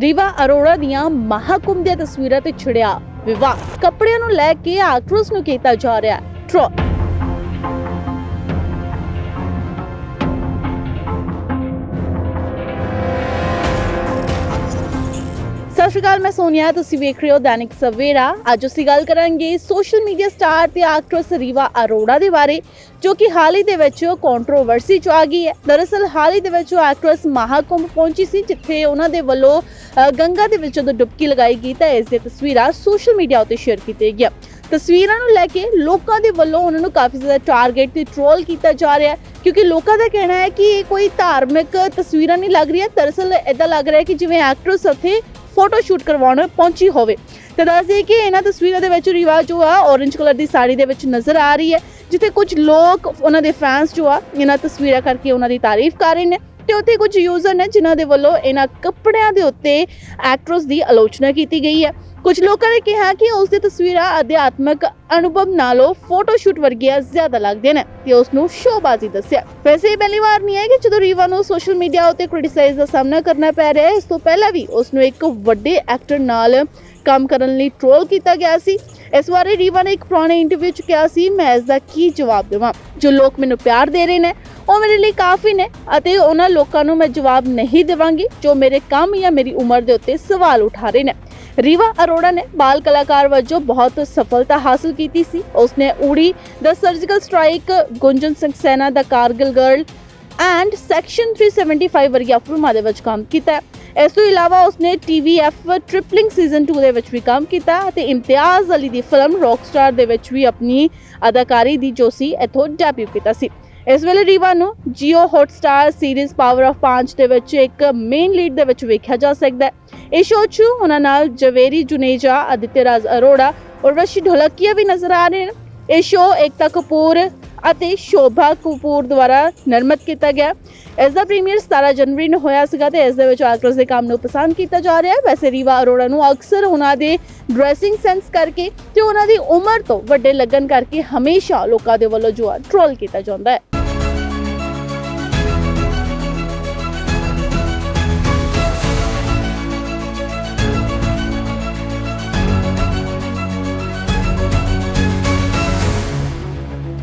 ਰੀਵਾ ਅਰੋੜਾ ਦੀਆਂ ਮਹਾਕੁੰਭ ਦੀਆਂ ਤਸਵੀਰਾਂ ਤੇ ਛਿੜਿਆ ਵਿਵਾਦ। ਕੱਪੜਿਆਂ ਨੂੰ ਲੈ ਕੇ ਆਕਰੋਸ ਨੂੰ ਕੀਤਾ ਜਾ ਰਿਹਾ ਟ੍ਰੋਲ ਸਤਿ ਸ਼੍ਰੀ ਅਕਾਲ, ਮੈਂ ਸੋਨੀਆ, ਤੁਸੀਂ ਵੇਖ ਰਹੇ ਹੋ ਦੈਨਿਕ ਸਵੇਰਾ। ਅੱਜ ਅਸੀਂ ਗੱਲ ਕਰਾਂਗੇ ਸੋਸ਼ਲ ਮੀਡੀਆ ਸਟਾਰ ਤੇ ਐਕਟਰੈਸ ਰੀਵਾ ਅਰੋੜਾ ਦੇ ਬਾਰੇ, ਜੋ ਕਿ ਹਾਲ ਹੀ ਦੇ ਵਿੱਚ ਕੰਟਰੋਵਰਸੀ ਚ ਆ ਗਈ ਹੈ। ਦਰਅਸਲ, ਹਾਲ ਹੀ ਦੇ ਵਿੱਚ ਐਕਟਰੈਸ ਮਹਾਕੁੰਭ ਪਹੁੰਚੀ ਸੀ, ਜਿੱਥੇ ਉਹਨਾਂ ਦੇ ਵੱਲੋਂ ਗੰਗਾ ਦੇ ਵਿੱਚ ਜਦੋਂ ਡੁਬਕੀ ਲਗਾਈ ਗਈ ਤਾਂ ਇਸ ਦੀਆਂ ਤਸਵੀਰਾਂ ਸੋਸ਼ਲ ਮੀਡੀਆ ਉੱਤੇ ਸ਼ੇਅਰ ਕੀਤੀਆਂ ਗਈਆਂ। ਤਸਵੀਰਾਂ ਨੂੰ ਲੈ ਕੇ ਲੋਕਾਂ ਦੇ ਵੱਲੋਂ ਉਹਨਾਂ ਨੂੰ ਕਾਫੀ ਜ਼ਿਆਦਾ ਟਾਰਗੇਟ ਤੇ ਟ੍ਰੋਲ ਕੀਤਾ ਜਾ ਰਿਹਾ ਹੈ, ਕਿਉਂਕਿ ਲੋਕਾਂ ਦਾ ਕਹਿਣਾ ਹੈ ਕਿ ਇਹ ਕੋਈ ਧਾਰਮਿਕ ਤਸਵੀਰਾਂ ਨਹੀਂ ਲੱਗ ਰਹੀਆਂ। ਦਰਅਸਲ ਇਦਾਂ ਲੱਗ ਰਿਹਾ ਹੈ ਕਿ ਜਿਵੇਂ ਐਕਟਰਸ ਉੱਥੇ ਫੋਟੋ ਸ਼ੂਟ ਕਰਵਾਉਣ ਪਹੁੰਚੀ ਹੋਵੇ। ਤੇ ਦੱਸ ਕਿ ਇਹਨਾਂ ਤਸਵੀਰਾਂ ਦੇ ਵਿੱਚ ਰੀਵਾ ਜੋ ਆ, orange ਕਲਰ ਦੀ ਸਾੜੀ ਦੇ ਵਿੱਚ ਨਜ਼ਰ ਆ ਰਹੀ ਹੈ, ਜਿੱਥੇ ਕੁਝ ਲੋਕ ਉਹਨਾਂ ਦੇ ਫੈਨਸ ਜੋ ਆ, ਇਹਨਾਂ ਤਸਵੀਰਾਂ ਕਰਕੇ ਉਹਨਾਂ ਦੀ ਤਾਰੀਫ ਕਰ ਰਹੇ ਨੇ। ਤੇ ਉੱਥੇ ਕੁਝ ਯੂਜ਼ਰ ਨੇ ਜਿਨ੍ਹਾਂ ਦੇ ਵੱਲੋਂ ਇਹਨਾਂ ਕੱਪੜਿਆਂ ਦੇ ਉੱਤੇ ਐਕਟਰੈਸ ਦੀ ਆਲੋਚਨਾ ਕੀਤੀ ਗਈ ਹੈ। ਕੁਝ ਲੋਕਾਂ ਨੇ ਕਿਹਾ ਕਿ ਉਸ ਦੀ ਤਸਵੀਰਾਂ ਅਧਿਆਤਮਕ ਅਨੁਭਵ ਨਾਲੋਂ ਫੋਟੋ ਸ਼ੂਟ ਵਰਗੀਆਂ ਜ਼ਿਆਦਾ ਲੱਗਦੀਆਂ ਨੇ ਤੇ ਉਸ ਨੂੰ ਸ਼ੋਬਾਜ਼ੀ ਦੱਸਿਆ। ਵੈਸੇ ਇਹ ਪਹਿਲੀ ਵਾਰ ਨਹੀਂ ਹੈ ਕਿ ਜਦੋਂ ਰੀਵਾ ਨੂੰ ਸੋਸ਼ਲ ਮੀਡੀਆ ਉੱਤੇ ਕ੍ਰਿਟਿਸਾਈਜ਼ ਦਾ ਸਾਹਮਣਾ ਕਰਨਾ ਪੈ ਰਿਹਾ ਹੈ, ਇਸ ਤੋਂ ਪਹਿਲਾਂ ਵੀ ਉਸ ਨੂੰ ਇੱਕ ਵੱਡੇ ਐਕਟਰ ਨਾਲ ਕੰਮ ਕਰਨ ਲਈ ਟ੍ਰੋਲ ਕੀਤਾ ਗਿਆ ਸੀ। ਇਸ ਬਾਰੇ ਰੀਵਾ ਨੇ ਇੱਕ ਪੁਰਾਣੇ ਇੰਟਰਵਿਊ 'ਚ ਕਿਹਾ ਸੀ, ਮੈਂ ਇਸ ਦਾ ਕੀ ਜਵਾਬ ਦੇਵਾਂ? ਜੋ ਲੋਕ ਮੈਨੂੰ ਪਿਆਰ ਦੇ ਰਹੇ ਨੇ, ਉਹ ਮੇਰੇ ਲਈ ਕਾਫੀ ਨੇ ਅਤੇ ਉਹਨਾਂ ਲੋਕਾਂ ਨੂੰ ਮੈਂ ਜਵਾਬ ਨਹੀਂ ਦੇਵਾਂਗੀ, ਜੋ ਮੇਰੇ ਕੰਮ ਜਾਂ ਮੇਰੀ ਉਮਰ ਦੇ ਉੱਤੇ ਸਵਾਲ ਉਠਾ ਰਹੇ ਨੇ। ਰੀਵਾ ਅਰੋੜਾ ਨੇ ਬਾਲ ਕਲਾਕਾਰ ਵਜੋਂ ਬਹੁਤ ਸਫਲਤਾ ਹਾਸਲ ਕੀਤੀ ਸੀ। ਉਸਨੇ ਊੜੀ ਦਾ ਸਰਜੀਕਲ ਸਟ੍ਰਾਈਕ ਗੁੰਜਨ ਸਿੰਘ ਸੈਨਾ ਦਾ ਕਾਰਗਿਲ ਗਰਲ ਐਂਡ ਸੈਕਸ਼ਨ 375 ਵਰਗੀਆਂ ਫਿਲਮਾਂ ਦੇ ਵਿੱਚ ਕੰਮ ਕੀਤਾ ਹੈ। ਇਸ ਤੋਂ ਇਲਾਵਾ ਉਸਨੇ TVF ਟ੍ਰਿਪਲਿੰਗ ਸੀਜ਼ਨ 2 ਦੇ ਵਿੱਚ ਵੀ ਕੰਮ ਕੀਤਾ ਅਤੇ ਇਮਤਿਆਜ਼ ਅਲੀ ਦੀ ਫਿਲਮ ਰੌਕਸਟਾਰ ਦੇ ਵਿੱਚ ਵੀ ਆਪਣੀ ਅਦਾਕਾਰੀ ਦੀ ਜੋ ਸੀ ਇਥੋਂ ਡੈਬਿਊ ਕੀਤਾ ਸੀ। ਇਸ ਵੇਲੇ ਰੀਵਾ ਨੂੰ Jio Hotstar series Power of Paanch ਦੇ ਵਿੱਚ ਇੱਕ ਮੇਨ ਲੀਡ ਦੇ ਵਿੱਚ ਵੇਖਿਆ ਜਾ ਸਕਦਾ ਹੈ। ਇਸ ਸ਼ੋਅ 'ਚ ਉਹਨਾਂ ਨਾਲ ਜਵੇਰੀ ਜੁਨੇਜਾ, ਅਦਿੱਤਿਆ ਰਾਜ ਅਰੋੜਾ ਔਰ ਰਸ਼ੀ ਢੋਲਕੀਆ ਵੀ ਨਜ਼ਰ ਆ ਰਹੇ ਨੇ ਇਹ ਸ਼ੋਅ ਏਕਤਾ ਕਪੂਰ ਅਤੇ ਸ਼ੋਭਾ ਕਪੂਰ ਦੁਆਰਾ ਨਿਰਮਿਤ ਕੀਤਾ ਗਿਆ। ਇਸ ਦਾ ਪ੍ਰੀਮੀਅਰ 17 ਜਨਵਰੀ ਨੂੰ ਹੋਇਆ ਸੀਗਾ ਤੇ ਇਸ ਦੇ ਵਿੱਚ ਐਕਟਰਸ ਦੇ ਕੰਮ ਨੂੰ ਪਸੰਦ ਕੀਤਾ ਜਾ ਰਿਹਾ ਹੈ। ਵੈਸੇ ਰੀਵਾ ਅਰੋੜਾ ਨੂੰ ਅਕਸਰ ਉਹਨਾਂ ਦੇ ਡਰੈਸਿੰਗ ਸੈਂਸ ਕਰਕੇ ਤੇ ਉਹਨਾਂ ਦੀ ਉਮਰ ਤੋਂ ਵੱਡੇ ਲੱਗਣ ਕਰਕੇ ਹਮੇਸ਼ਾ ਲੋਕਾਂ ਦੇ ਵੱਲੋਂ ਜੋ ਆ ਟ੍ਰੋਲ ਕੀਤਾ ਜਾਂਦਾ ਹੈ।